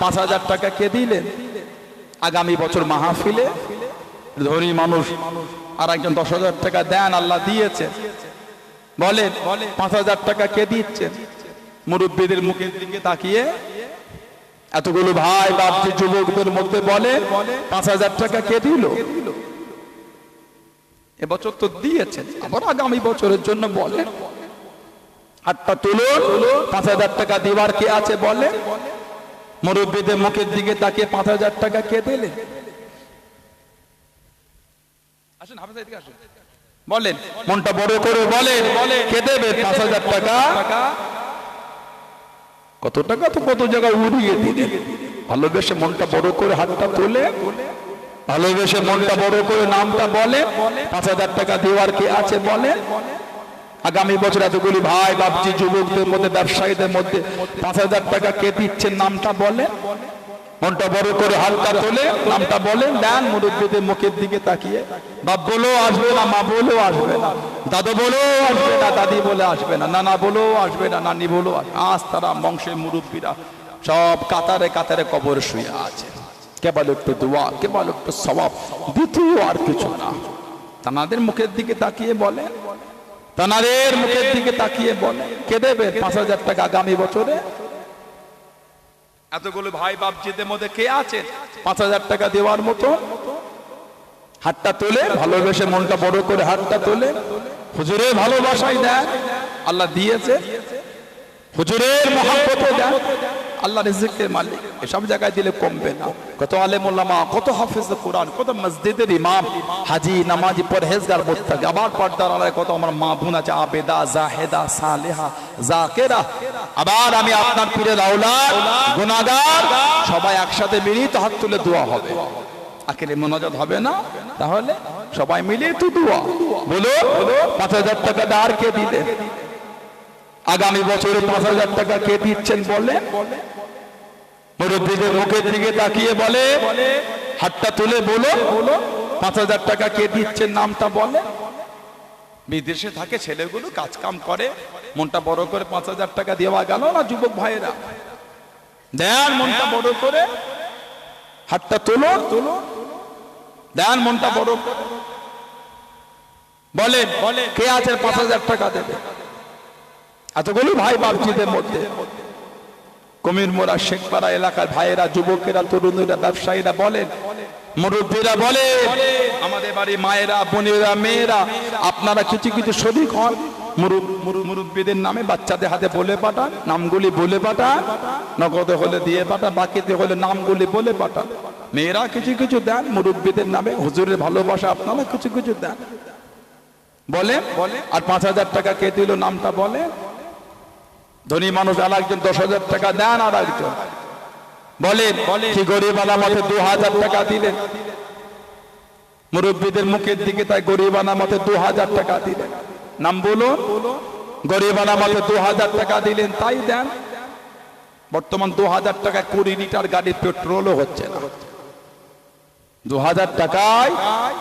পাঁচ হাজার টাকা কে আগামী বছর মাহফিলে ধনী মানুষ। আর একজন দশ হাজার টাকা দেন, আল্লাহ দিয়েছে। বলেন পাঁচ হাজার টাকা কে দিচ্ছে? মুরব্বীদের মুখের দিকে তাকিয়ে এতগুলো ভাই, বাপজি, যুবকদের মধ্যে বলে পাঁচ হাজার টাকা কে দিল? এবছর তো দিয়েছেন। আবার আগামী বছরের জন্য বলে হাতটা তুলুন। পাঁচ হাজার টাকা দিবার কে আছে বলে? মুরব্বীদের মুখের দিকে তাকিয়ে পাঁচ হাজার টাকা কে দিলে? আসেন হাফেজ এদিকে আসুন। বলেন। মনটা বড় করে বলেন। কে দেবে পাঁচ হাজার টাকা? কত টাকা তো কত জায়গায় উড়িয়ে দিলেন ভালোবেসে মনটা বড় করে হাতটা তোলে। ভালোবেসে মনটা বড় করে নামটা বলে, পাঁচ হাজার টাকা দেওয়ার কে আছে বলে? আগামী বছর এতগুলি ভাই, বাপজি, যুবকদের মধ্যে, ব্যবসায়ীদের মধ্যে পাঁচ হাজার টাকা কে দিচ্ছেন নামটা বলে? মনটা বড় করে হালকা তোলে, নামটা বলেন দেন মুরব্বীদের মুখের দিকে তাকিয়ে। বাপ বলেও আসবে না, মা বলেও আসবে না, দাদু বলেও আসবে না, দাদি বলে আসবে না, নানা বলেও আসবে না, নানি বলেও। আজ তারা বংশের মুরব্বীরা সব কাতারে কাতারে কবর শুয়ে আছে। কেবল একটু দোয়া কেবল একটু স্বভাব দ্বিতীয় আর কিছু না। তানাদের মুখের দিকে তাকিয়ে বলে, তানাদের মুখের দিকে তাকিয়ে বলে, কে দেবে পাঁচ হাজার টাকা আগামী বছরে? এতগুলো ভাই বাপজিদের মধ্যে কে আছেন পাঁচ হাজার টাকা দেওয়ার মতো? হাতটা তোলে ভালোবেসে মনটা বড় করে হাতটা তোলে। হুজুরের ভালোবাসাই দেয়, আল্লাহ দিয়েছে। হুজুরের মহাব্বতে দেয়। আল্লাহ রিজিকের মালিক। এসব জায়গায় দিলে কমবে না। কত আলেম ওলামা কত হাফিজ কোরআন, কত মসজিদের ইমাম, হাজি, নামাজি, পরহেজগার, মুত্তাকি। আবার পর্দার আলায় কত আমার মা বোন আছে, আবেদা, জাহেদা, সালেহা, জাকেরা। আবার আমি আপনার পীরের আওলাদ, গুনাহগার, সবাই একসাথে মিলিয়ে তো হাত তুলে দোয়া হবে। আখেরে মোনাজাত হবে না? তাহলে সবাই মিলে তো দোয়া। বলো, পাঁচ হাজার টাকা দাঁড় কে দিলেন? আগামী বছরে পাঁচ হাজার টাকা কে দিচ্ছেন বলে মুরব্বীদের মুখের দিকে তাকিয়ে বলে হাতটা তুলে বলো পাঁচ হাজার টাকা কে দিচ্ছেন নামটা বলে। বিদেশে থাকে ছেলেগুলো কাজ কাম করে মনটা বড় করে পাঁচ হাজার টাকা দেওয়া গেল না যুবক ভাইয়েরা? দেন মনটা বড় করে। হাতটা তোলো তোলো। দেন মনটা বড় করে। বলেন বলে কে আছে পাঁচ হাজার টাকা দেবে? এতগুলো ভাই বাপজিদের মধ্যে। কমির মোড়া শেখপাড়া এলাকার ভাইয়েরা, যুবকেরা, তরুণীরা, ব্যবসায়ীরা বলেন, মুরব্বীরা বলে আমাদের বাড়ি মায়েরা, বোনেরা, মেয়েরা, আপনারা কিছু কিছু শরিক হন। মুরুব- মুরু- মুরব্বীদের নামে বাচ্চাদের হাতে বলে পাঠান, নামগুলি বলে পাঠান, নগদে হলে দিয়ে পাঠান, বাকিতে হলে নামগুলি বলে পাঠান। মেয়েরা কিছু কিছু দেন, মুরব্বীদের নামে, হুজুরের ভালোবাসা আপনারা কিছু কিছু দেন। বলে আর পাঁচ হাজার টাকা কে দিল নামটা বলে ধনী মানুষ আর একজন দশ হাজার টাকা দেন আর একজন বলেন কি গরিব আলামতে দু হাজার টাকা দিলেন? মুরব্বীদের মুখের দিকে তাই গরিব আলামতে দু হাজার টাকা দিলেন। নাম বলুন। গরিব আলামতে দু হাজার টাকা দিলেন, তাই দেন। বর্তমান দু হাজার টাকা কুড়ি লিটার গাড়ির পেট্রোলও হচ্ছে না। দু হাজার টাকায়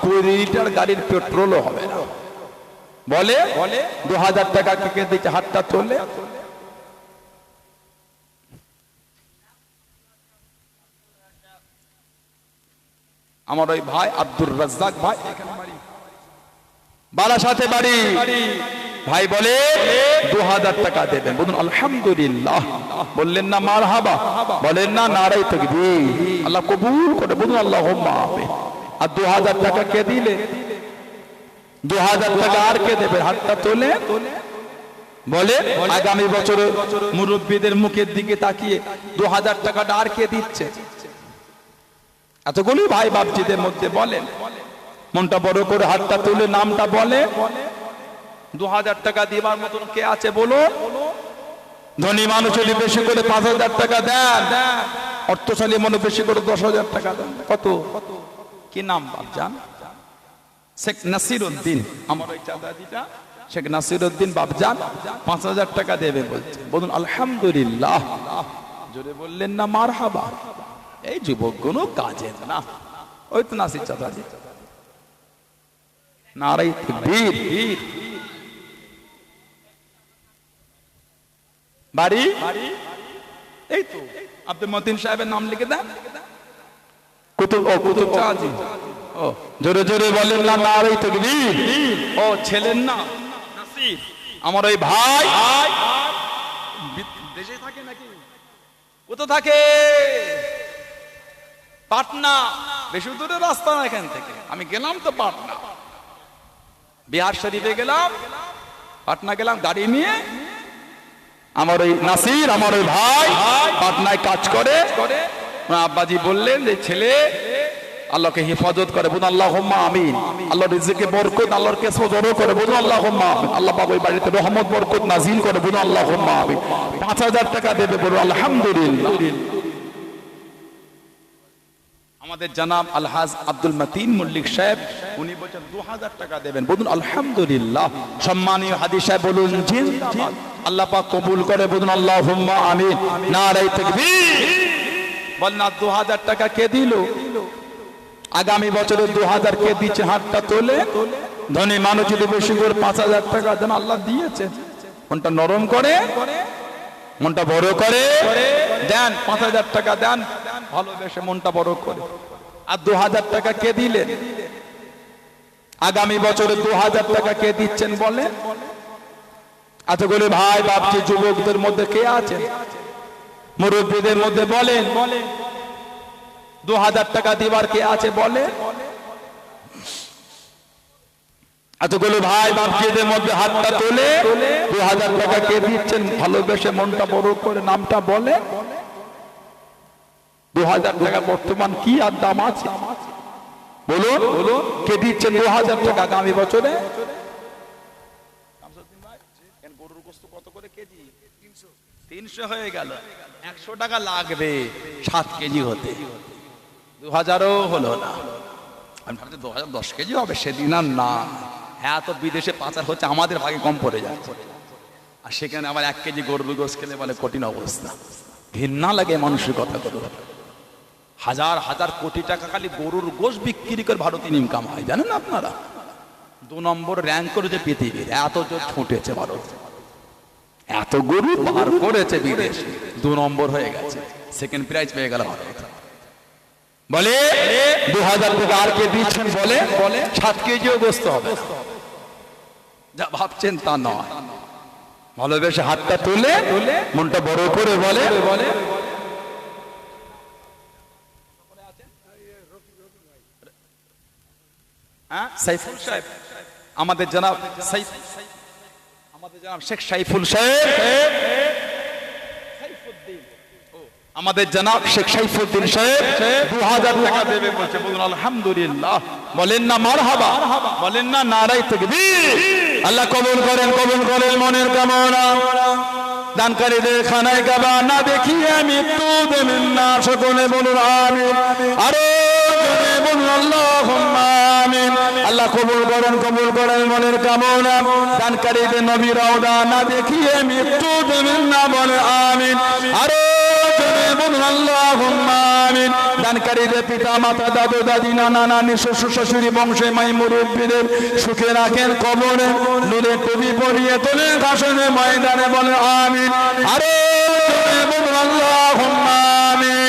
কুড়ি লিটার গাড়ির পেট্রোলও হবে না। বলে, দু হাজার টাকা কে দিচ্ছে হাতটা তোলে। আমার ওই ভাই আব্দুর রাজ্জাক ভাই। বাড়ি বারাসাতে বাড়ি। ভাই বলে দু হাজার টাকা দেবেন বলুন, আলহামদুলিল্লাহ। বললেন না মার হাবা বলেন না, নারাই থাকবি আল্লাহ কবুল করে বলুন আল্লাহ আর দু হাজার টাকা কে দিলে? দু হাজার টাকা আর কে দেবে? হাতটা তোলে। বলে, আগামী বছর মুরব্বীদের মুখের দিকে তাকিয়ে দু হাজার টাকাটা আর কে দিচ্ছে? এতগুলি ভাই বাপজিদের মধ্যে বলেন। মনটা বড় করে হাতটা তুলে নামটা বলে। দু হাজার টাকা দিবার মতন কে আছে বলো ধনী মানুষ হলে বেশি করে পাঁচ হাজার টাকা দেন, অর্থশালী মানুষ বেশি করে দশ হাজার টাকা দেন। কত? কি নাম বাপজান? শেখ নাসির উদ্দিন আমার ওই চাঁদাদিটা শেখ নাসির উদ্দিন বাপজান, পাঁচ হাজার টাকা দেবে বলছে। বলুন, আলহামদুলিল্লাহ। জোরে বললেন না মার হাবা এই যুবক কোনো কাজের না। ওই তো নাসির চাঁদাদি নারাই বীর। বাড়ি? এই তো। আব্দুল মতিন সাহেবের নাম লিখে দেন। কুতুব ও কুতুব চাচি ও জোরে জোরে বলেন না নারাই তকবীর ও ছেলের না। নাসির। আমার ওই ভাই। দেশে থাকে নাকি? কোথায় থাকে? পাটনা। বেশি দূরে রাস্তা না এখান থেকে। আমি গেলাম তো পাটনা। বিহার শরীফে গেলাম। পাটনা গেলাম, গাড়ি নিয়ে। আমার ওই নাসির, আমার ওই ভাই পাটনায় কাজ করে। আব্বাজি বললেন যে, ছেলে, আল্লাহকে হেফাজত করে বুঝুন আল্লাহ আমিন। আল্লাহ রিজিকে বরকত, আল্লাহর কেসো জড়ো করে বুঝুন আল্লাহ আমিন। আল্লাহ পাক ওই বাড়িতে রহমত, বরকত নাজিল করে বুঝুন আল্লাহ আমিন। পাঁচ হাজার টাকা দেবে, বলুন আলহামদুলিল্লাহ। আমাদের জানাব আলহাজ আব্দুল মতিন মল্লিক সাহেব, উনি বলছেন দু হাজার টাকা দেবেন। বলুন, আলহামদুলিল্লাহ। সম্মানীয় হাদি সাহেব বলুন আল্লাহ পাক কবুল করে বলুন আল্লাহ নারাই তাকবীর। বল না দু হাজার টাকা কে দিল? আগামী বছরে দু হাজার কে দিচ্ছে, হাতটা তোলে। ধনী মানুষ যদি বেশি করে পাঁচ হাজার টাকা দেন, আল্লাহ দিয়েছে। মনটা নরম করে, মনটা বড় করে। দেন, পাঁচ হাজার টাকা দেন। ভালোবেসে মনটা বড় করে। আর দু হাজার টাকা কে দিলেন? আগামী বছরে দু হাজার টাকা কে দিচ্ছেন বলে এতগুলো ভাই ভাবছি যুবকদের মধ্যে কে আছেন? মুরব্বীদের মধ্যে বলেন। দু হাজার টাকা দিবার কে আছে বলে? এতগুলো ভাই, বাপজিদের মধ্যে হাতটা তোলে দু হাজার টাকা কে দিচ্ছেন? ভালোবেসে মনটা বড় করে, নামটা বলে দু হাজার টাকা বর্তমান কি আর দাম আছে? বলুন, কে দিচ্ছেন দু হাজার টাকা আগামী বছরে? কত করে কেজি? তিনশো। হয়ে একশো টাকা লাগবে সাত কেজি হতে। দু হাজারও না। আমি ভাবছি দু হাজার দশ কেজি হবে, সেদিন আর না। হ্যাঁ বিদেশে পাচার হচ্ছে, আমাদের ভাগে কম পড়ে যাচ্ছে। আর সেখানে আবার এক কেজি গরুর গোস খেলে বলে কঠিন অবস্থা। ঘৃণা লাগে মানুষের কথা করো হাজার হাজার কোটি টাকা খালি গরুর গোস বিক্রি করে ভারতীয় ইনকাম হয়, জানেন আপনারা? দু নম্বর র্যাঙ্ক করেছে পৃথিবীর, এত জোর ছুটেছে ভারত। এত গরু বার করেছে বিদেশ। দু নম্বর হয়ে গেছে সেকেন্ড প্রাইজ পেয়ে গেল ভারত। বলে দু হাজার টাকা আর কে দিচ্ছেন বলে? বলে, সাত কেজিও গোস্ত হবে। যা ভাবছেন তা নয়। ভালোবেসে হাতটা তুলে, মনটা বড় করে বলে বলে সাইফুল সাহেব, আমাদের জনাব আমাদের জনাব শেখ সাইফুল সাহেব। আমাদের জনাব শেখ সাইফুদ্দিন সাহেব দু হাজার টাকা দেবে বলছে, বলুন, আলহামদুলিল্লাহ। বলেন না মার হাবা বলেন না নারাই আল্লাহ কবুল করেন কবুল করেন মনের কামনা। দানকারীদের খানায় গাবা না দেখিয়ে মৃত্যু দেবেন না, সকলে বলুন, আমিন। আরও বলুন আল্লাহ আমিন। আল্লাহ কবুল করেন কবুল করেন মনের কামনা। দানকারীদের নবী রওদা না দেখিয়ে মৃত্যু দেবেন না বলে আমিন। আরও আমিন। পিতা মাতা দাদু শ্বশুর বংশে রাখেন বলে আরও আমিন।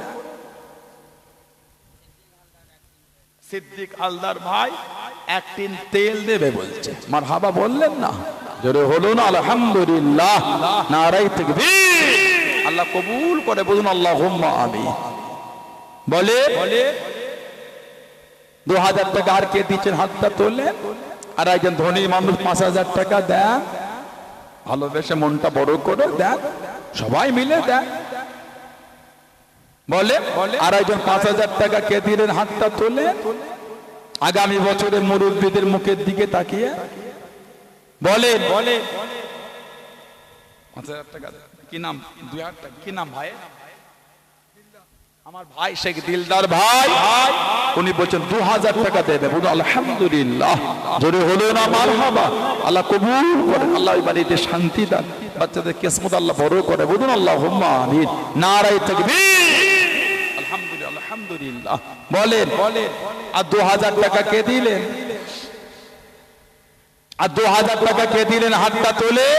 সিদ্দিক হালদার ভাই এক টিন তেল দেবে বলছে। মার হাবা বললেন না। জোরে হলো না আলহামদুলিল্লাহ। নারাই তাকবীর। আল্লাহ কবুল করে বলুন আল্লাহ আমি বলে বলে দু হাজার টাকা আর কে দিচ্ছেন? হাতটা তোলে। আর একজন ধনী মানুষ পাঁচ হাজার টাকা দেন। ভালোবেসে মনটা বড় করে দেন। সবাই মিলে দেন। বলে আর একজন পাঁচ হাজার টাকা কে দিলেন হাতটা তোলে আগামী বছরে মুরব্বীদের মুখের দিকে তাকিয়ে বলে বলে পাঁচ হাজার টাকা কি নাম? দুই হাজার টাকা কি নাম ভাই? আমার ভাই শেখ দিলদার ভাই। উনি বলছেন দু হাজার টাকা দেবে। বলুন আলহামদুলিল্লাহ জোরে হলো না মার হাবা আল্লাহ কবুল করে আল্লাহ বাড়িতে শান্তি দেন। বাচ্চাদের কিসমত আল্লাহ বড় করে। বলুন আল্লাহ হুম্মা আমিন নারাই বলেন, আর দু হাজার টাকা কে দিলেন? আর দু হাজার টাকা কে দিলেন হাতটা তোলে?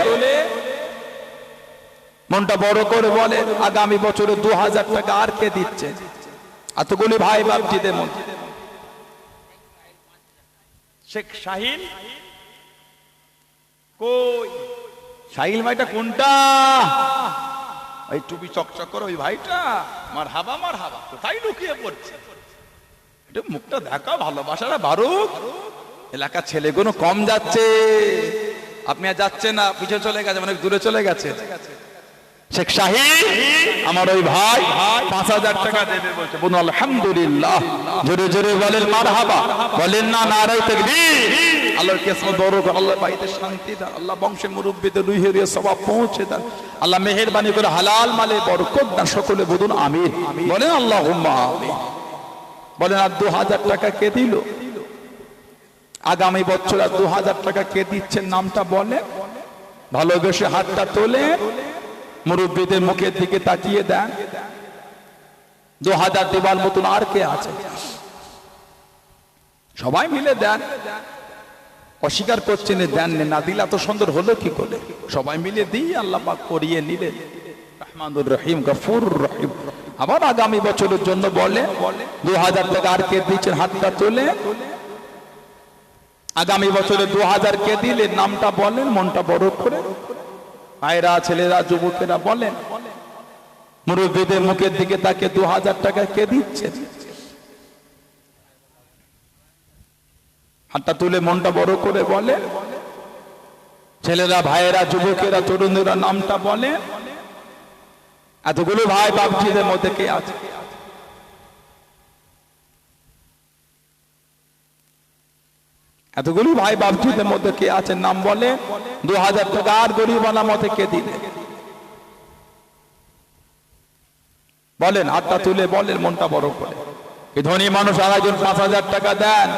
মনটা বড় করে বলে আগামী বছরে দু হাজার টাকা আর কে দিচ্ছে? এতগুলি ভাই বাপজিদের মধ্যে। শেখ শাহিন কই? শাহিল ভাইটা কোনটা? ওই টুপি চকচক করে, ওই ভাইটা। মার হাবা মার হাবা। কোথায় লুকিয়ে পড়ছে? এটা মুখটা দেখা, ভালোবাসাটা বারুক এলাকার ছেলেগুলো কম যাচ্ছে। আপনি আর যাচ্ছেন না পিছিয়ে চলে গেছে অনেক দূরে চলে গেছে। শেখ শাহিদ আমার ওই ভাই পাঁচ হাজার টাকা দেবে বলছে। বলুন, আলহামদুলিল্লাহ। জোরে জোরে বলেন মার হাবা বলেন, না নারাই তাকবীর। আল্লাহর কিসমত বড় করে আল্লাহ বাড়িতে শান্তি দান, আল্লাহ বংশে মুরব্বীতে রুই সবাব পৌঁছে দেন। আল্লাহ মেহেরবানি করে হালাল মালে বরকত দান সকলে বলুন আমির বলেন আল্লাহ বলেন, আর দু হাজার টাকা কে দিল? আগামী বছর আর দু হাজার টাকা কে দিচ্ছেন নামটা বলে ভালোবেসে হাতটা তোলে মুরব্বীদের মুখের দিকে তাকিয়ে দেন। দু হাজার দেবার মতন আর কে আছে? সবাই মিলে দেন। অস্বীকার করছেন, দেন না দিলে এত সুন্দর হলো কি করে? সবাই মিলে দিই আল্লাহ পাক করিয়ে নিলেন। রহমানুর রহিম, গফুর রহিম। আবার আগামী বছরের জন্য বলে দু হাজার টাকা আর কে দিচ্ছেন হাতটা তোলে? আগামী বছরে দু হাজার কে দিলে নামটা বলেন, মনটা বড় করে। ভাইরা, ছেলেরা, যুবকেরা বলেন, মুরব্বীদের মুখের দিকে তাকে দু হাজার টাকা কে দিচ্ছে? হাতটা তুলে মনটা বড় করে বলে। ছেলেরা, ভাইয়েরা, যুবকেরা, তরুণেরা নামটা বলে। এতগুলো ভাই বাপজিদের মধ্যে কে আছে? এতগুলো ভাই বাপজিদের মধ্যে কে আছে নাম বলে? দু হাজার টাকা আর গরিবানা মতে কে দিলে বলেন, হাতটা তুলে বলেন, মনটা বড় করে। কি ধনী মানুষ আর একজন পাঁচ হাজার টাকা দেন।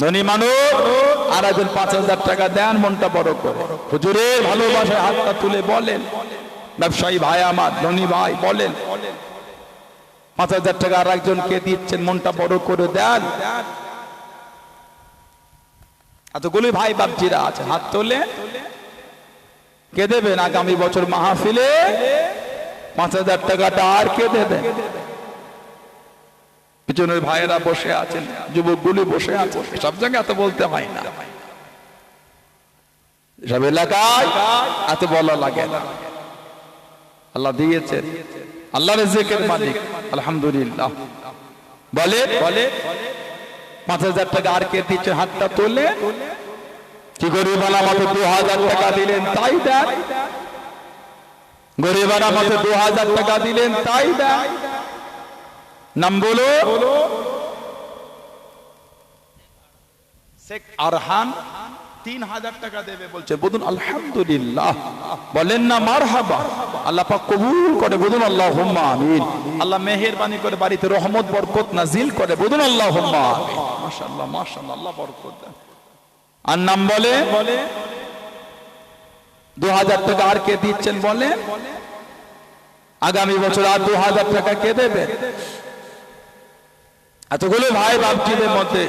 ধনী মানুষ আর একজন পাঁচ হাজার টাকা দেন, মনটা বড় করে। হুজুরের ভালোবাসায় হাতটা তুলে বলেন। ব্যবসায়ী ভাই আমার, ধনী ভাই, বলেন। পাঁচ হাজার টাকা আর একজনকে দিচ্ছেন, মনটা বড় করে দেন। এতগুলি ভাই বাপজিরা আছে, হাত তোলে। কে দেবেন আগামী বছর মাহফিলে? পাঁচ হাজার টাকাটা আর কে দেবে? পিছনের ভাইয়েরা বসে আছেন, যুবকগুলি বসে আছে সব জায়গায় এত বলতে হয় না। সব এলাকায় এত বলা লাগে না। আল্লাহ দিয়েছে আল্লাহ রেজেকের মালিক, আলহামদুলিল্লাহ। বলে বলে পাঁচ হাজার টাকা আর কে দিচ্ছে? হাতটা তোলে। কি গরিবানা মতো দু হাজার টাকা দিলেন তাই দেন। গরিবানা মতো দু হাজার টাকা দিলেন তাই দেন। নাম বলো। শেখ আরহান তিন হাজার টাকা দেবে বলছে বলুন আলহামদুলিল্লাহ। বলেন না মার হাবা আল্লাহ পাক কবুল করে বলুন আল্লাহ হুম্মা আমিন। আল্লাহ মেহেরবানি করে বাড়িতে রহমত বরকত নাজিল করে বলুন আল্লাহ হুম্মা আমিন। মাশাআল্লাহ মাশাআল্লাহ আল্লাহ বরকত আর নাম বলে? বলে? দু হাজার টাকা আর কে দিচ্ছেন বলে? আগামী বছর আর দু হাজার টাকা কে দেবে? এতগুলো ভাই বাপজিদের মধ্যে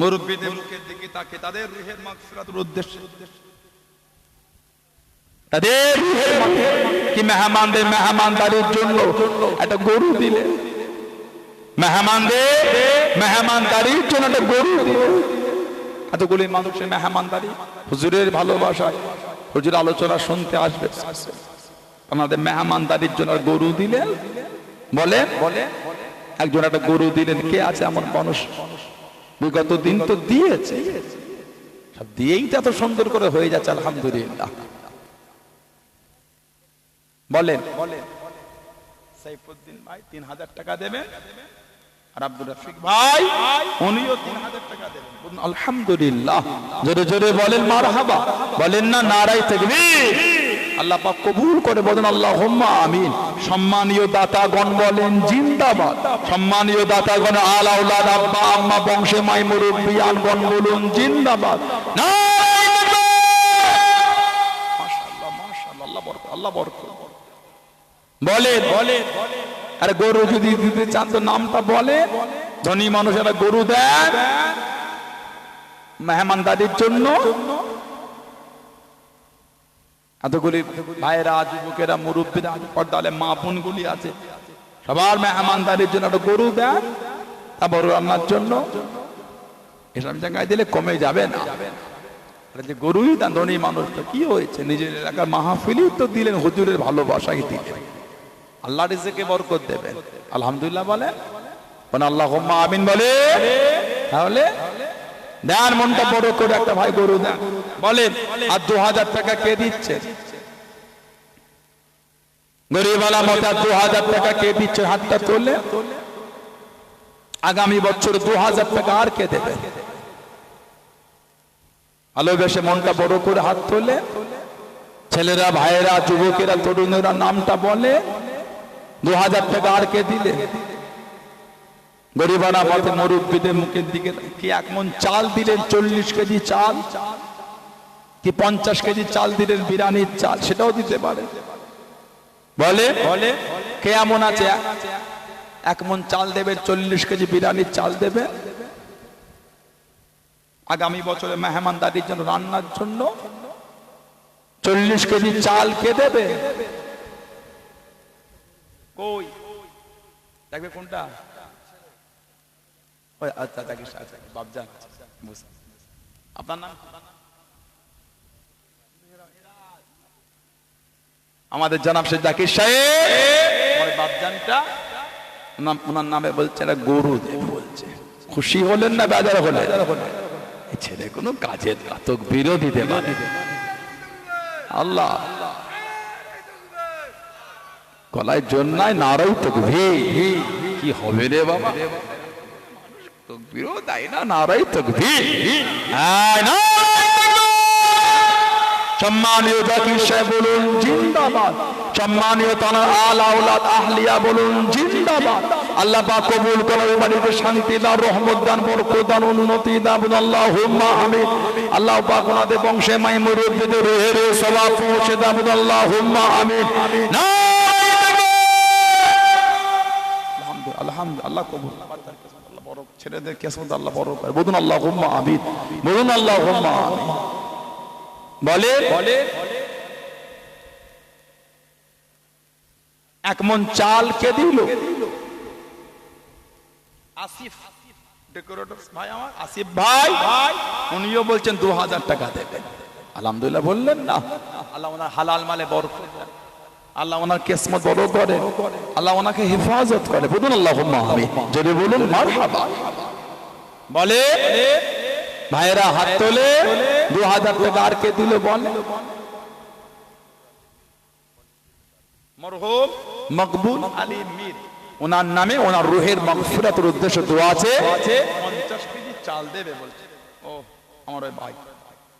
মুরব্বীদের মুখের দিকে তাকে তাদের রুহের মাগফিরাতের উদ্দেশ্যে। তাদের রুহের কি মেহমানদের মেহমানদারির জন্য? একটা গরু দিলে। মেহমানদের মেহমানদারির জন্য একটা গরু দিলে। এতগুলি মানুষের মেহমানদারি। হুজুরের ভালোবাসায়। হুজুর আলোচনা শুনতে আসবে। আমাদের মেহমানদারির জন্য গরু দিলেন। বলেন বলে একজন একটা গরু দিলেন। কে আছে আমার মানুষ? বিগত দিন তো দিয়েছে। সব দিয়েই তো এত সুন্দর করে হয়ে যাচ্ছে আলহামদুলিল্লাহ। বলেন। সাইফুদ্দিন ভাই তিন হাজার টাকা দেবেন। আর আব্দুর রফিক ভাই উনিও তিন হাজার টাকা দেবেন। আলহামদুলিল্লাহ। জোরে জোরে বলেন মারহাবা। বলেন না নারাই তাকবীর। আল্লাহ পাক কবুল করে বলেন আল্লাহ আমিন। সম্মানীয় দাতাগণ বলেন জিন্দাবাদ। সম্মানীয় দাতাগণ আল আউলাদ আব্বা আম্মা বংশে মাই মুরব্বী আনগণ বলুন জিন্দাবাদ। নারাই তাকবীর! মাশাআল্লাহ, মাশাআল্লাহ, আল্লাহ বরকত, আল্লাহ বরকত। বলেন বলেন আরে গরু যদি দিতে চান তো নামটা বলে ধনী মানুষেরা গরু দেন। মেহমানদারির জন্য। এতগুলি ভাইয়েরা, যুবকেরা, মুরব্বীরা, পর্দালে মা বোনগুলি আছে। সবার মেহমানদারির জন্য একটা গরু দেন তারপর রান্নার জন্য। এসব জায়গায় দিলে কমে যাবে না। যে গরুই দেন ধনী মানুষ তো কি হয়েছে? নিজের এলাকার মাহফিলই তো দিলেন, হুজুরের ভালোবাসাই দিলেন। আল্লাহ রিজেকে বরকত দেবেন। আলহামদুলিল্লাহ বলে মানে আল্লাহ আমিন বলে। তাহলে দেন মনটা বড় করে একটা ভাই গরু দেন। বলেন, আর দু হাজার টাকা কে দিচ্ছে? গরিবালা মতো দু হাজার টাকা কে দিচ্ছে? হাতটা তুললে আগামী বছর দু হাজার টাকা আর কে দেবে? আলো ভালোবেসে মনটা বড় করে হাত তোলে। ছেলেরা, ভাইয়েরা, যুবকেরা, তরুণেরা নামটা বলে। দু হাজার টাকা আর কে দিলে? গরিবানা পথে মুরব্বীদের মুখের দিকে কি এক মন চাল দিলেন চল্লিশ কেজি চাল? কি পঞ্চাশ কেজি চাল দিলেন বিরিয়ানির চাল? সেটাও দিতে পারে। বলে? বলে? কে এমন আছে? এক মন চাল দেবে চল্লিশ কেজি বিরিয়ানির চাল দেবে। আগামী বছরে মেহমানদারির জন্য রান্নার জন্য চল্লিশ কেজি চাল কে দেবে? কই? দেখবে কোনটা? আচ্ছা জাকির শাহ, আচ্ছা বাবজান বুঝলাম। আপনার নাম? আমাদের জানাব সে জাকির সাহেব ওনার- নামে বলছে না গরু বলছে। খুশি হলেন না বাজার হলে ছেলে কোনো কাজের কাতক বিরোধী দেবা আল্লাহ। গলায় জন্যায় নারাই তো কি হবে রে বাবা? তকবিরও দেয় না নারাই তকবীর। সম্মানীয় জাকির সাহেব বলুন জিন্দাবাদ। সম্মানীয় তানার আল আউলাদ আহলিয়া বলুন জিন্দাবাদ। আল্লাহ পাক কবুল করো বাড়িতে শান্তি দান রহমত দান বরকত দান উন্নতি দান বলুন আল্লাহুম্মা আমিন আল্লাহ পাক ওনাদের বংশে মাই মুরব্বিদের রুহের সওয়াব পৌঁছে দান বলুন আল্লাহুম্মা আমিন আলহামদুলিল্লাহ আল্লাহ কবুল। আল্লাহ ছেলেদের কেসমত আল্লাহ বড় করে। বলুন আল্লাহ হুম্মা আমিন। বলুন আল্লাহ হুম্মা বলে? বলে? এক মন চাল কে দিল? আসিফ। ডেকোরেটর ভাই আমার আসিফ ভাই। উনিও বলছেন দু হাজার টাকা দেবেন। আলহামদুলিল্লাহ বললেন না। আল্লাহ ওনার হালাল মালে বরকত আল্লাহ ওনার কেসমত বড় করে আল্লাহ ওনাকে হেফাজত করে। বলুন আল্লাহ আমি যদি বলুন বলে ভাইরা হাত তোলে দু হাজার টাকা আর কে দিল বল? মরহুম মকবুল আলী মীর। ওনার নামে ওনার রুহের মগফিরাতের উদ্দেশ্য দোয়া আছে। 50 কেজি চাল দেবে বলছে। ও আমার ওই ভাই।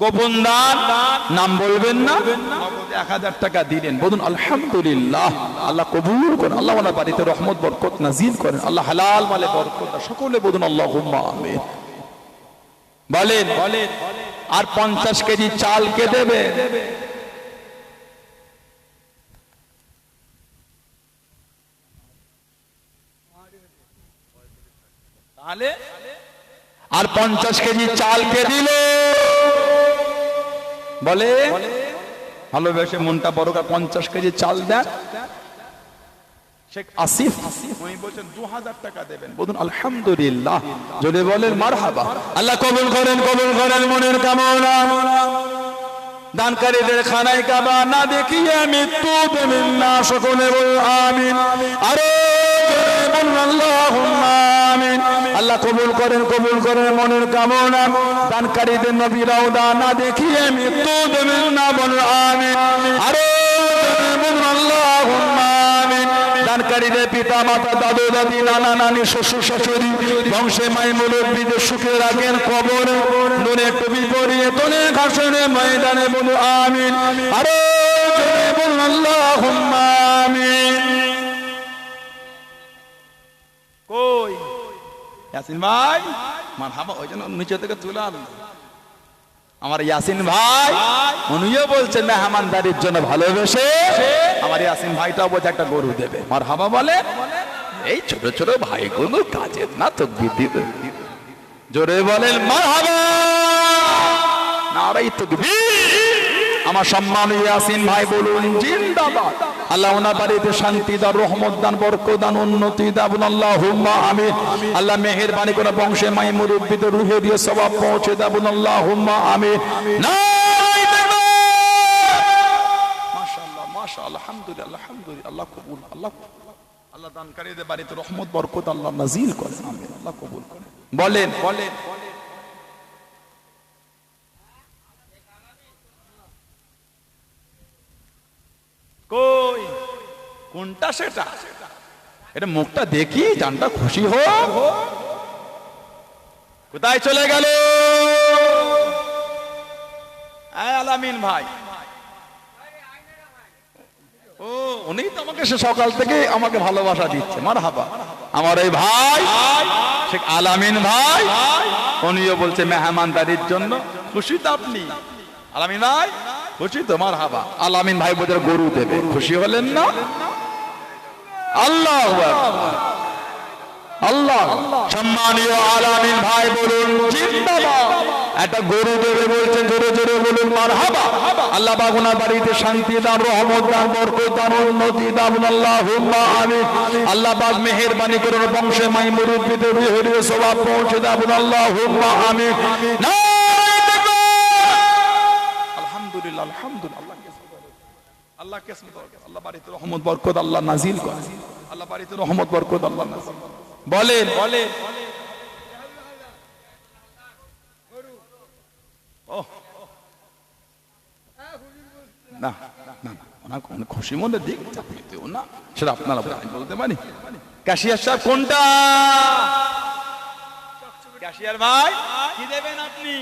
গোপন দান, নাম বলবেন না? এক হাজার টাকা দিলেন। বলুন, আলহামদুলিল্লাহ। আল্লাহ কবুল করেন, আল্লাহ ওনার বাড়িতে রহমত, বরকত নাজিল করেন, আল্লাহ হালাল মালে বরকত সকলে বলুন আল্লাহ আমিন। বলেন আর পঞ্চাশ কেজি চাল কে দেবে? আর পঞ্চাশ কেজি চাল কে দিল? বলে ভালোবেসে মনটা বড় করে পঞ্চাশ কেজি চাল দেন শেখ আসিফ উনি বলছেন দু হাজার টাকা দেবেন। বলুন আলহামদুলিল্লাহ। যদি বলেন মার আল্লাহ কবুল করেন কবুল করেন মনের কামনা। দানকারীদের খানায় কাবা না দেখিয়ে মৃত্যু দেবেন না সকলে বল আমিন। আরে আল্লাহ কবুল করেন কবুল করেন, মনের কামনা। দানকারীদের নবীরাও দান না দেখিয়ে মৃত্যু দেবেন না বল আরে পিতা, মাতা, দাদু, দাদি, নানা, নানি, শ্বশুর, শাশুড়ি, বংশে মাই, মুরব্বীদের সুখে রাখেন কবর। নুনে টুপি পরিয়ে তোলে ঘাসনে ময়দানে বলু আমিন। আরে বলুন, আল্লাহুম্মা আমিন। কই? ইয়াসিন ভাই মারহাবা ওই জন্য নিচে থেকে তুলে আনলো। আমার ইয়াসিন ভাই উনিও বলছেন মেহমানদারির জন্য ভালোবেসে আমার ইয়াসিন ভাইটাও বলছে একটা গরু দেবে। আমার হাবা বলে এই ছোট ছোট ভাইগুলো কাজের না তো দিবে জোরে বলেন মার হাবা নারাই তো আমার সম্মান ইয়াসিন ভাই বলুন, জিন্দাবাদ। আল্লাহ ওনার বাড়িতে শান্তি দান, রহমত দান, বরকত দান, উন্নতি দান আল্লাহ হুম্মা আমিন। আল্লাহ মেহেরবানি করে বংশে মাই মুরব্বিতে রুহে দিয়ে সবাব পৌঁছে দাবুন আল্লাহ হুম্মা আমিন আলহামদুলিল্লাহ আল্লাহ কবুল, আল্লাহ বলেন বলেন। কই? কোনটা সেটা? এটা মুখটা দেখি, জানটা খুশি হো। কোথায় চলে গেল? আলামিন ভাই। ও, উনি তো আমাকে সে সকাল থেকে আমাকে ভালোবাসা দিচ্ছে। মার হাবা আমার এই ভাই শেখ আলামিন ভাই, উনিও বলছে মেহমানদারির জন্য খুশি তো আপনি। আলামিন ভাই। খুশি তো মার হাবা। আলামিন ভাই বোধ গরু দেবে। খুশি হলেন না? আল্লাহ আল্লাহ সম্মানীয় আলামিন ভাই বলুন একটা গরু দেবে বলছেন, জোরে জোরে বলুন মার হাবা আল্লাহ বাগুনার বাড়িতে শান্তি দান, রহমত দান, বরকত দান, উন্নতি দান আল্লাহ হুম্মা আল্লাহ বাগ মেহেরবানি করুন, বংশে মাই মুরব্বিতে হরিয়ে সবাব পৌঁছে দাবুন আল্লাহ হুম্মা নারায়ে তাকবীর! আলহামদুলিল্লাহ আলহামদুলিল্লাহ, আল্লাহ আল্লাহ আল্লাহ বাড়িতে রহমত, বরকত, আল্লাহ নাজিল করে। আল্লাহ বাড়িতে রহমত, বরকত, আল্লাহ নাজিল বলেন বলেন। না না না ওনার খুশি মনে দিক চাপিতেও না। সেটা আপনারা বলতে পারি। ক্যাশিয়ার সাহেব কোনটা? ক্যাশিয়ার ভাই, কি দেবেন আপনি?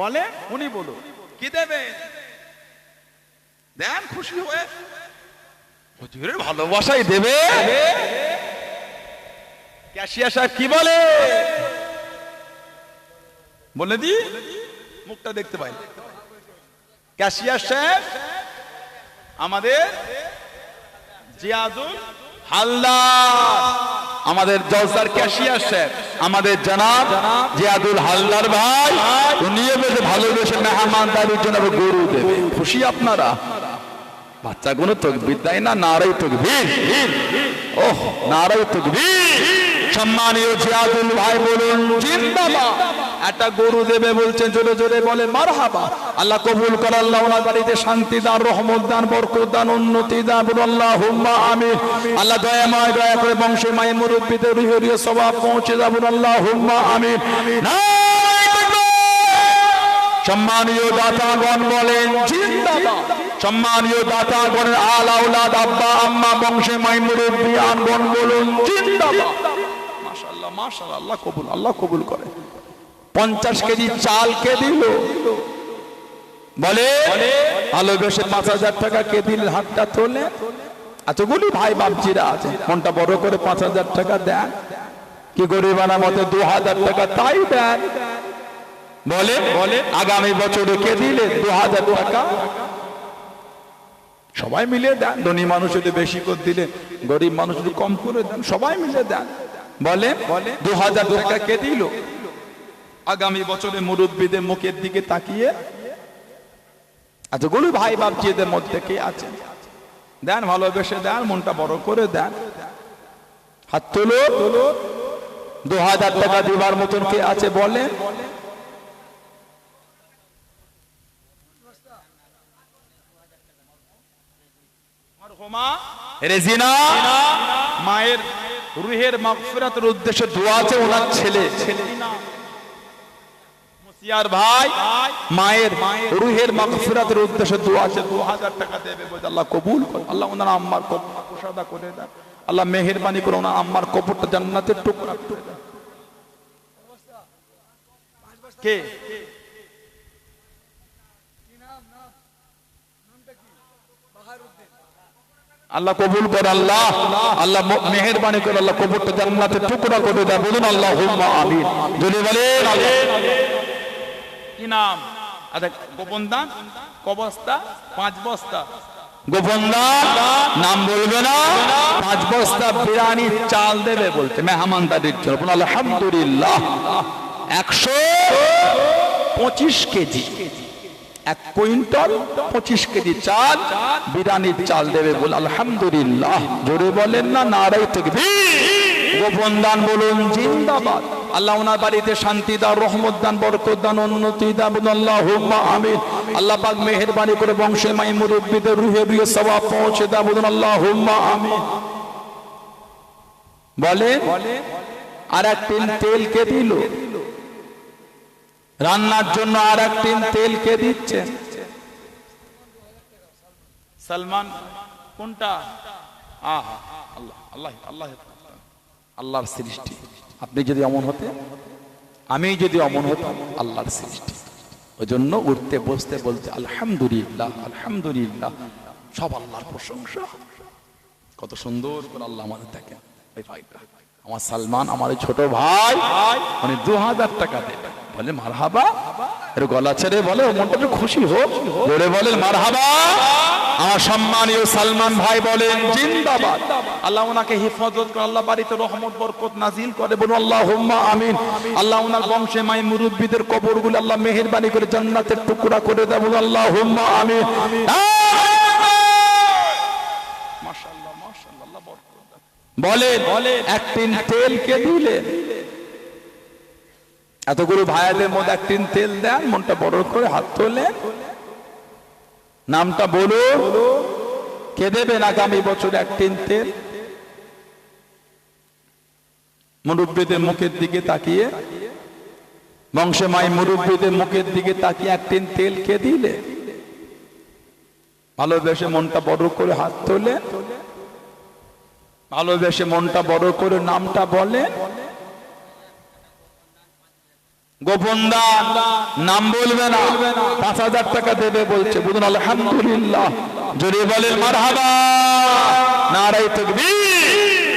বলে উনি বলুন কি দেবেন? দেন খুশি হয়ে। হুজুরের ভালোবাসাই দেবে। ক্যাশিয়ার সাহেব কি বলে? বলে দি। মুখটা দেখতে পাই। ক্যাশিয়ার সাহেব আমাদের জিয়াদুল হালদার। আমাদের জলসার ক্যাশিয়ার সাহেব আমাদের জানাব জিয়াদুল হালদার ভাই। উনিও বেশি ভালোবেসে মেহমানদারির জন্য গরু দেবে। খুশি আপনারা? বাচ্চাগুলো তকবির দেয় না নারাই তকবির। ওহ নারাই তকবির। সম্মানীয় জিয়াদুল ভাই বলুন, জিন্দাবাদ। একটা গরু দেবে বলছেন, জোরে জোরে বলে, মারহাবা। আল্লাহ কবুল কর, আল্লাহ ওনার বাড়িতে শান্তি দান, রহমত দান, বরকত দান, উন্নতি দান আল্লাহ হুম্মা আমিন। আল্লাহ দয়াময় দয়া করে বংশে মায়ের মুরব্বীতে রিহরিয়ে সবাব পৌঁছে যাবেন আল্লাহ হুম্মা আমিন। তাকবীর! সম্মানীয় দাতাগণ বলেন সম্মানীয় দাতাগণের আল আউলাদ আব্বা, আম্মা, বংশে মাই মুরব্বী আনগণ বলুন আল্লাহ কবুল আল্লাহ কবুল করে। পঞ্চাশ কেজি চাল কে দিল? বলে ভালোবেসে পাঁচ হাজার টাকা কে দিল হাতটা তোলে? এতগুলি ভাই বাপজিরা আছে কোনটা বড় করে পাঁচ হাজার টাকা দেন। কি গরিবানা মতে দু হাজার টাকা তাই দেন? বলে বলে আগামী বছরে কে দিলে? দু হাজার টাকা। সবাই মিলে দেন ধনী মানুষ যদি বেশি করে দিলে গরিব মানুষ যদি কম করে দেন সবাই মিলে দেন। বলে বলে দু হাজার টাকা কে দিল? আগামী বছরে মুরব্বীদের মুখের দিকে তাকিয়ে। এতগুলো ভাই বাপজিদের মধ্যে কে আছে? দেন ভালোবেসে দেন মনটা বড় করে দেন। হাত তোলো। দু হাজার টাকা দিবার মতন কে আছে? বলে রেজিনা মায়ের রুহের মাগফিরাতের উদ্দেশ্যে দোয়া আছে ওনার ছেলে। মুসিয়ার ভাই মায়ের রুহের মাগফিরাতের উদ্দেশ্যে দোয়া আছে দু হাজার টাকা দেবে বলে আল্লাহ কবুল করে। আল্লাহ ওনার আম্মার কবর প্রসাদা করে দেন। আল্লাহ মেহেরবানি করে ওনার আম্মার কবরটা জান্নাতের টুকরা করে দেন। কে? আল্লাহ কবুল করে আল্লাহ। আল্লাহ মেহেরবানি করে আল্লাহ কবরটা জান্নাতে টুকরা করে দেয়। বলুন আল্লাহ হুম্মা আমিন যদি বলেন। কি নাম? আচ্ছা গোপন দান? কবস্তা? পাঁচ বস্তা? গোপন দান? নাম বলবে না। পাঁচ বস্তা বিরিয়ানি চাল দেবে বলতে মেহমানদারির জন্য। বলুন আলহামদুলিল্লাহ। একশো পঁচিশ কেজি। এক কুইন্টাল পঁচিশ কেজি চাল বিরিয়ানির চাল দেবে বল, আলহামদুলিল্লাহ। জোরে বলেন না নারাই থাকবে গোপন দান বলুন, জিন্দাবাদ। আল্লাহ ওনার বাড়িতে শান্তি দাও, রহমত দান, বরকত দান, উন্নতি দান আল্লাহ আমিন। আল্লাহ পাক মেহেরবানি করে বংশে মাই মুরব্বীদের রুহে রুহে সবাব পৌঁছে দাও, বলুন আল্লাহ আমিন। বলে আর এক টিন তেল কে দিল? রান্নার জন্য আর এক টিন তেল কে দিচ্ছে? সালমান, কোনটা? আহা, আল্লাহ আল্লাহ আল্লাহ। আল্লাহর সৃষ্টি। আপনি যদি অমন হতে, আমি যদি অমন হতাম, আল্লাহর সৃষ্টি। ওই জন্য উঠতে, বসতে বলতে, আলহামদুলিল্লাহ আলহামদুলিল্লাহ, সব আল্লাহর প্রশংসা। কত সুন্দর করে আল্লাহ আমাদের দেখেন। এই ভাইটা। আমার সালমান আমার ছোট ভাই উনি দু হাজার টাকা দেবে বলে মার হাবা এর গলা ছেড়ে বলে মনটা একটু খুশি হোক। বলে বলেন মার হাবা আমার সম্মানীয় সালমান ভাই বলেন জিন্দাবাদ। আল্লাহ ওনাকে হেফাজত করে আল্লাহ বাড়িতে রহমত বরকত নাজিল করে। বলুন আল্লাহ হুম্মা আমিন। আল্লাহ ওনার বংশে মাই মুরব্বীদের কবরগুলো আল্লাহ মেহেরবানি করে জান্নাতের টুকরা করে বলুন আল্লাহ হুম্মা আমিন মাশাআল্লাহ মাশাআল্লাহ আল্লাহ বরকত দেন। বলেন এক টিন তেল কে দিলেন এতগুলো ভাইয়াদের মধ্যে এক টিন তেল দেন, মনটা বড় করে হাত তোলেন। নামটা বলো কে দেবেন আগামী বছর এক টিন তেল? মুরব্বীদের মুখের দিকে তাকিয়ে। বংশে মাই মুরব্বীদের মুখের দিকে তাকিয়ে এক টিন তেল কে দিলে? ভালোবেসে মনটা বড় করে হাত তোলে ভালোবেসে মনটা বড় করে নামটা বলে গোপন দান, নাম বলবে না, পাঁচ হাজার টাকা দেবে বলছে। বুঝুন আলহামদুলিল্লাহ। জোরে বলেন নারাই থাকবি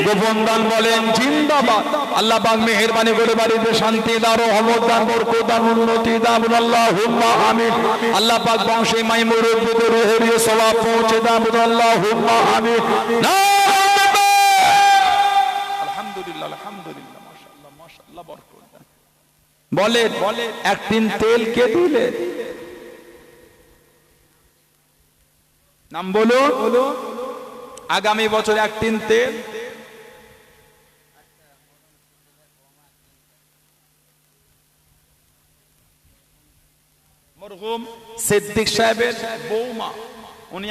গোপন দান বলেন, জিন্দাবাদ। আল্লাহ পাক মেহেরবানি করে বাড়িতে শান্তি দাও, রহমত দান, বরকত দান, উন্নতি দান, আল্লাহুম্মা আমিন। আল্লাহ পাক বংশে মাই মুরব্বিদের রুহের সওয়াব পৌঁছে বলুন, আল্লাহুম্মা আমিন। আলহামদুলিল্লাহ আলহামদুলিল্লাহ মাশাআল্লাহ মাশাআল্লাহ বরকত। দান বলেন একদিন তেল কে দিলে? নাম বলো। আগামী বছর একদিন তেল। মরহুম সিদ্দিক সাহেবের বৌমা উনি